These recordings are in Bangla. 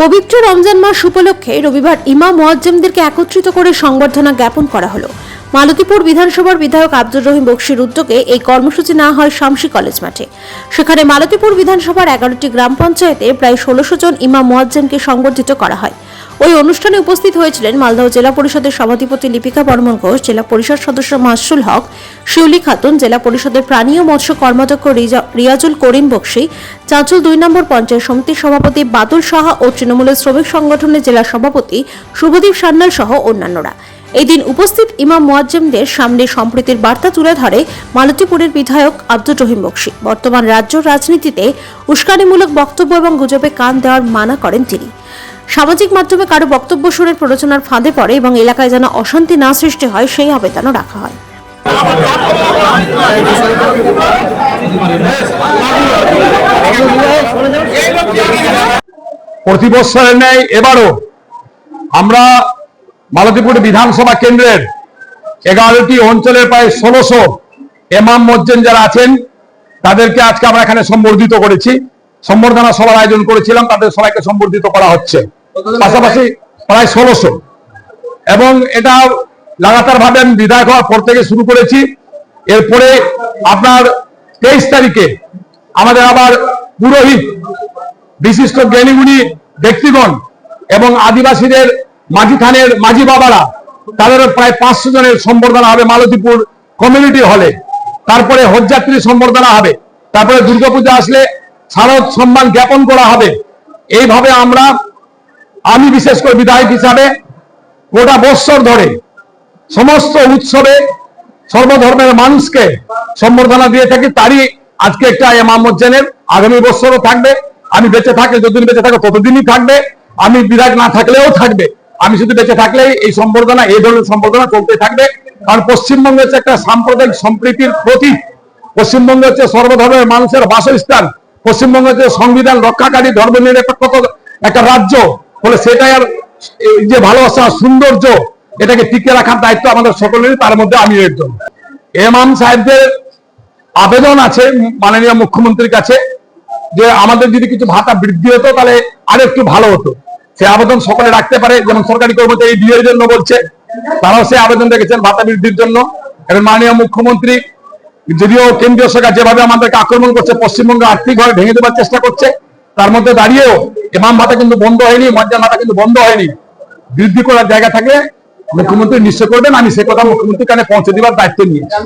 পবিত্র রমজান মাস উপলক্ষে রবিবার ইমাম মোয়াজ্জমদেরকে একত্রিত করে সংবর্ধনা জ্ঞাপন করা হলো। মালতীপুর বিধানসভার বিধায়ক আব্দুর রহিম বক্সির উদ্যোগে এই কর্মসূচি না হয় শামসি কলেজ মাঠে। সেখানে মালতীপুর বিধানসভার এগারোটি গ্রাম পঞ্চায়েতে প্রায় ষোলোশো জন ইমাম মোয়াজ্জেমকে সংবর্ধিত করা হয়। ওই অনুষ্ঠানে উপস্থিত হয়েছিলেন মালদহ জেলা পরিষদের সভাধিপতি লিপিকা বর্মন ঘোষ, জেলা পরিষদ সদস্য মাসুল হক, শিউলি খাতুন, জেলা পরিষদের প্রাণী ও মৎস্য কর্মাধ্যক্ষ রিয়াজুল করিম বক্সি, চাঁচল দুই নম্বর পঞ্চায়েত সমিতির সভাপতি বাদুল সাহা ও তৃণমূলের শ্রমিক সংগঠনের জেলা সভাপতি শুভদীপ সান্যাল সহ অন্যান্যরা। এই দিন উপস্থিত ইমাম মোয়াজ্জেমদের সামনে সম্প্রীতির বার্তা তুলে ধরে মালতীপুরের বিধায়ক আব্দুর রহিম বক্সি। বর্তমান রাজ্য রাজনীতিতে উস্কানিমূলক বক্তব্য এবং গুজবে কান দেওয়ার মানা করেন তিনি। সামাজিক মাধ্যমে কারও বক্তব্য শুনে প্ররোচনার ফাঁদে পড়ে এবং এলাকায় যেন অশান্তি না সৃষ্টি হয়, সেই আবেদনও রাখা হয়। প্রতি বছরের ন্যায় এবারও আমরা মালতীপুর বিধানসভা কেন্দ্রের এগারোটি অঞ্চলের প্রায় ষোলোশো এমাম মজ্জেন যারা আছেন, তাদেরকে আজকে আমরা এখানে সম্বর্ধিত করেছি। সম্বর্ধনা সভার আয়োজন করেছিলাম, তাদের সবাইকে সম্বর্ধিত করা হচ্ছে। পাশাপাশি প্রায় ষোলোশো। এবং এটা লাগাতার ভাবে আমি বিধায়ক হওয়ার পর থেকে শুরু করেছি। এরপরে আপনার তেইশ তারিখে আমাদের আবার পুরোহিত বিশিষ্ট জ্ঞানীগুণী ব্যক্তিগণ এবং আদিবাসীদের মাঝি থানের মাঝি বাবারা তাদের প্রায় পাঁচশো জনের সম্বর্ধনা হবে মালতীপুর কমিউনিটি হলে। তারপরে হজযাত্রী সম্বর্ধনা হবে। তারপরে দুর্গাপূজা আসলে শারদ সম্মান জ্ঞাপন করা হবে। এইভাবে আমরা আমি বিশেষ করে বিধায়ক হিসাবে গোটা বৎসর ধরে সমস্ত উৎসবে সর্বধর্মের মানুষকে সম্বর্ধনা দিয়ে থাকি, তারই আজকে একটা এমাম মজ্জানের আগামী বছরও থাকবে। আমি বেঁচে থাকলে, যতদিন বেঁচে থাকব, ততদিনই থাকবে। আমি বিধায়ক না থাকলেও থাকবে। আমি শুধু বেঁচে থাকলেই এই সম্বর্ধনা, এই ধরনের সম্বর্ধনা চলতে থাকবে। কারণ পশ্চিমবঙ্গ হচ্ছে একটা সাম্প্রদায়িক সম্প্রীতির প্রতীক। পশ্চিমবঙ্গ হচ্ছে সর্বধর্মের মানুষের বাসস্থান। পশ্চিমবঙ্গ হচ্ছে সংবিধান রক্ষাকারী ধর্ম নিরপেক্ষ একটা রাজ্য। ফলে সেটাই আর যে ভালোবাসা, সৌন্দর্য, এটাকে টিকে রাখার দায়িত্ব আমাদের সকলেরই, তার মধ্যে আমি একজন। এমাম সাহেবদের আবেদন আছে মাননীয় মুখ্যমন্ত্রীর কাছে যে আমাদের যদি কিছু ভাতা বৃদ্ধি হতো, তাহলে আরও একটু ভালো হতো। সে আবেদন সকলে রাখতে পারে, যেমন সরকারি কর্মচারী বিয়ের জন্য বলছে, তারাও সে আবেদন রেখেছেন ভাতা বৃদ্ধির জন্য। এবং মাননীয় মুখ্যমন্ত্রী যদিও কেন্দ্রীয় সরকার যেভাবে আমাদেরকে আক্রমণ করছে, পশ্চিমবঙ্গে আর্থিকভাবে ভেঙে দেওয়ার চেষ্টা করছে তার মধ্যে দাঁড়িয়েও এমাম ভাতা কিন্তু বন্ধ হয়নি, মজ্জা ভাতা কিন্তু বন্ধ হয়নি। বৃদ্ধি করার জায়গা থাকলে মুখ্যমন্ত্রী নিশ্চয় করবেন, আমি সে কথা মুখ্যমন্ত্রীর কানে পৌঁছে দেওয়ার দায়িত্ব নিয়েছি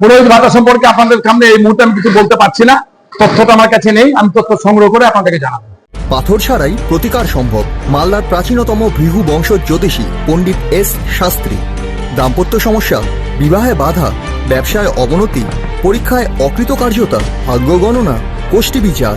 পুরোহিত ভাতা সম্পর্কে আপনাদের সামনে এই মুহূর্তে আমি কিছু বলতে পারছি না। তথ্যটা আমার কাছে নেই, আমি তথ্য সংগ্রহ করে আপনাদেরকে জানাব। পাথর ছাড়াই প্রতিকার সম্ভব, মালদার প্রাচীনতম ভৃহু বংশ জ্যোতিষী পণ্ডিত এস শাস্ত্রী। দাম্পত্য সমস্যা, বিবাহে বাধা, ব্যবসায় অবনতি, পরীক্ষায় অকৃতকার্যতা, ভাগ্য গণনা গোষ্ঠী বিচার